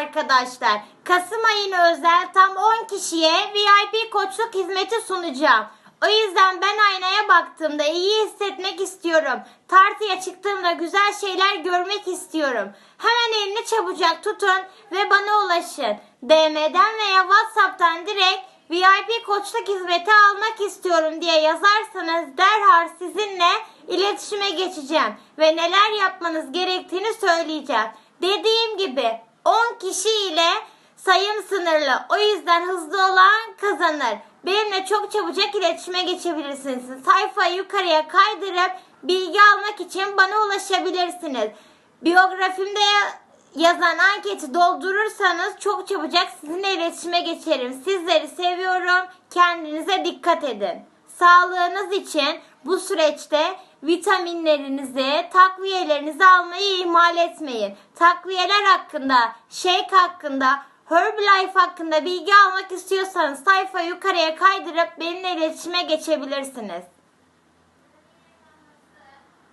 arkadaşlar. Kasım ayına özel tam 10 kişiye VIP koçluk hizmeti sunacağım. O yüzden ben aynaya baktığımda iyi hissetmek istiyorum. Tartıya çıktığımda güzel şeyler görmek istiyorum. Hemen elini çabucak tutun ve bana ulaşın. DM'den veya WhatsApp'tan direkt VIP koçluk hizmeti almak istiyorum diye yazarsanız derhal sizinle iletişime geçeceğim ve neler yapmanız gerektiğini söyleyeceğim. Dediğim gibi 10 kişi ile sayım sınırlı. O yüzden hızlı olan kazanır. Benimle çok çabucak iletişime geçebilirsiniz. Sayfayı yukarıya kaydırıp bilgi almak için bana ulaşabilirsiniz. Biyografimde ya- yazan anketi doldurursanız çok çabucak sizinle iletişime geçerim. Sizleri seviyorum. Kendinize dikkat edin. Sağlığınız için bu süreçte vitaminlerinizi, takviyelerinizi almayı ihmal etmeyin. Takviyeler hakkında, shake hakkında, Herbalife hakkında bilgi almak istiyorsanız sayfa yukarıya kaydırıp benimle iletişime geçebilirsiniz.